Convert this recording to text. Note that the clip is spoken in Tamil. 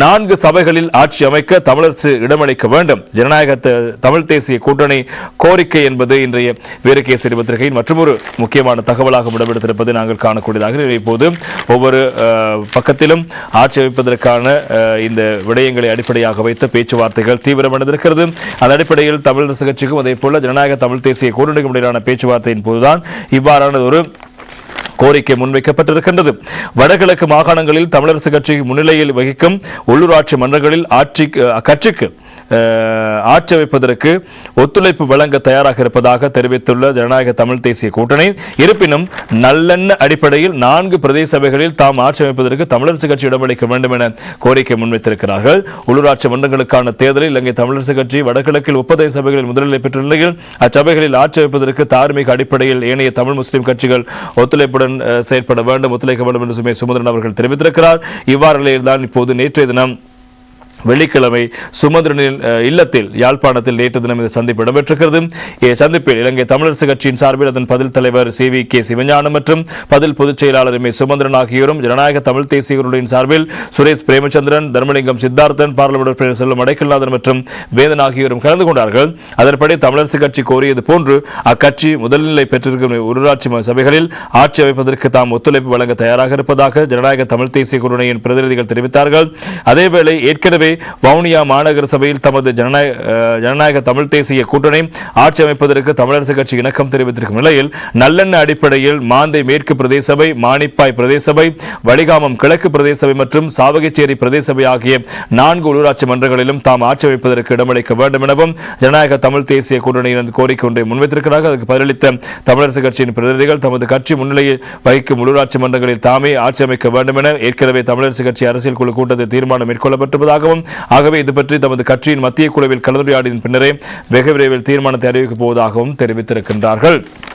நான்கு சபைகளில் ஆட்சி அமைக்க தமிழரசு இடமளிக்க வேண்டும். ஜனநாயக தமிழ் தேசிய கூட்டணி கோரிக்கை என்பது இன்றைய வீரகேசரி பத்திரிகையின் மற்றொரு முக்கியமான தகவலாக விடப்பெடுத்திருப்பது நாங்கள் காணக்கூடியதாக இப்போது ஒவ்வொரு பக்கத்திலும் ஆட்சி அமைப்பதற்கான இந்த விடயங்களை அடிப்படையாக வைத்த பேச்சுவார்த்தைகள் தீவிரமடைந்திருக்கிறது. அதன் அடிப்படையில் தமிழரசு கட்சிக்கும் அதே போல ஜனநாயக தமிழ் தேசிய கூட்டணிக்கும் இடையிலான பேச்சுவார்த்தையின் போதுதான் இவ்வாறான ஒரு கோரிக்கை முன்வைக்கப்பட்டிருக்கின்றது. வடகிழக்கு மாகாணங்களில் தமிழரசு கட்சி முன்னிலையில் வகிக்கும் உள்ளூராட்சி மன்றங்களில் ஆட்சி கட்சிக்கு ஆட்சி அமைப்பதற்கு ஒத்துழைப்பு வழங்க தயாராக இருப்பதாக தெரிவித்துள்ள ஜனநாயக தமிழ் தேசிய கூட்டணி. இருப்பினும் நல்லெண்ண அடிப்படையில் நான்கு பிரதேச சபைகளில் தாம் ஆட்சி அமைப்பதற்கு தமிழரசு கட்சி இடமளிக்க வேண்டும் என கோரிக்கை முன்வைத்திருக்கிறார்கள். உள்ளூராட்சி மன்றங்களுக்கான தேர்தலில் இலங்கை தமிழரசு கட்சி வடகிழக்கில் முப்பது சபைகளில் முதலிலை பெற்ற நிலையில் அச்சபைகளில் ஆட்சி அமைப்பதற்கு தார்மீக அடிப்படையில் ஏனைய தமிழ் முஸ்லிம் கட்சிகள் ஒத்துழைப்புடன் செயற்பட வேண்டும் ஒத்துழைக்க வேண்டும் என்று சுமே சுமந்திரன் அவர்கள் தெரிவித்திருக்கிறார். இவ்வாறு நிலையில்தான் இப்போது நேற்றைய தினம் வெள்ளிக்கிழமை சுமந்திரனின் இல்லத்தில் யாழ்ப்பாணத்தில் நேற்று தினம் இந்த சந்திப்பு இடம்பெற்றிருக்கிறது. சந்திப்பில் இலங்கை தமிழரசு கட்சியின் சார்பில் அதன் பதில் தலைவர் சி வி கே சிவஞானம் மற்றும் பதில் பொதுச் செயலாளர் எம் சுமந்திரன் ஆகியோரும் ஜனநாயக தமிழ் தேசியர்களுடைய சார்பில் சுரேஷ் பிரேமச்சந்திரன் தர்மலிங்கம் சித்தார்த்தன் பார்லிமெண்ட் உறுப்பினர் செல்லும் அடைக்கல்நாதன் மற்றும் வேதன் ஆகியோரும் கலந்து கொண்டார்கள். அதன்படி தமிழரசு கட்சி கோரியது போன்று அக்கட்சி முதல்நிலை பெற்றிருக்கும் உள்ளூராட்சி சபைகளில் ஆட்சி அமைப்பதற்கு தாம் ஒத்துழைப்பு வழங்க தயாராக இருப்பதாக ஜனநாயக தமிழ் தேசிய குழுவின் பிரதிநிதிகள் தெரிவித்தார்கள். அதேவேளை ஏற்கனவே வவுனியா மாநகர சபையில் தமது ஜனநாயக ஜனநாயக தமிழ் தேசிய கூட்டணி ஆட்சி அமைப்பதற்கு தமிழரசு கட்சி இணக்கம் தெரிவித்திருக்கும் நிலையில் நல்லெண்ண அடிப்படையில் மாந்தை மேற்கு பிரதேசபை மானிப்பாய் பிரதேசபை வடிகாமம் கிழக்கு பிரதேசபை மற்றும் சாவகச்சேரி பிரதேசபை ஆகிய நான்கு உள்ளூராட்சி மன்றங்களிலும் தாம் ஆட்சி அமைப்பதற்கு இடமளிக்க வேண்டும் எனவும் ஜனநாயக தமிழ் தேசிய கூட்டணியினர் கோரிக்கை ஒன்றை முன்வைத்திருக்கிறார்கள். அதற்கு பதிலளித்த தமிழரசு கட்சியின் பிரதிநிதிகள் தமது கட்சி முன்னிலையில் வகிக்கும் உள்ளூராட்சி மன்றங்களில் தாமே ஆட்சி அமைக்க வேண்டும் என ஏற்கனவே தமிழரசு கட்சி அரசியல் குழு கூட்டத்தில் தீர்மானம் மேற்கொள்ளப்பட்டிருப்பதாகவும் ஆகவே இது பற்றி தமது கட்சியின் மத்திய குழுவில் கலந்துரையாடின் பின்னரே வெகு விரைவில் தீர்மானத்தை அறிவிக்கப் போவதாகவும் தெரிவித்திருக்கின்றார்கள்.